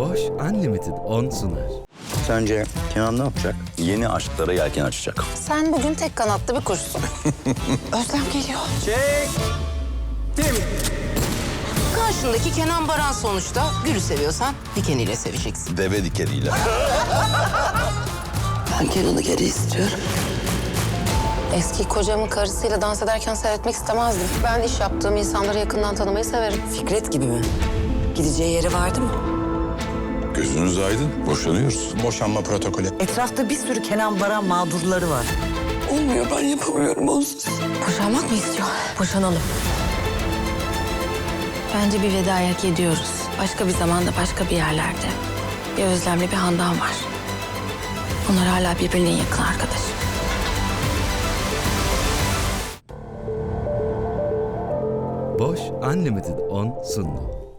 Boş Unlimited 10 sunar. Sence Kenan ne yapacak? Yeni aşklara yelken açacak. Sen bugün tek kanatlı bir kuşsun. Özlem geliyor. Çek. Karşındaki Kenan Baran sonuçta. Gül'ü seviyorsan dikeniyle seveceksin. Deve dikeniyle. Ben Kenan'ı geri istiyorum. Eski kocamın karısıyla dans ederken seyretmek istemezdim. Ben iş yaptığım insanları yakından tanımayı severim. Fikret gibi mi? Gideceği yeri vardı mı? Gözünüz aydın. Boşanıyoruz. Boşanma protokolü. Etrafta bir sürü Kenan Baran mağdurları var. Olmuyor ben yapamıyorum onsuz. Boşanmak mı istiyor? Boşanalım. Bence bir veda hak ediyoruz. Başka bir zamanda başka bir yerlerde. Bir Özlem'le bir Handan var. Onlar hala birbirinin yakın arkadaşı. Boş Unlimited 10 sundu.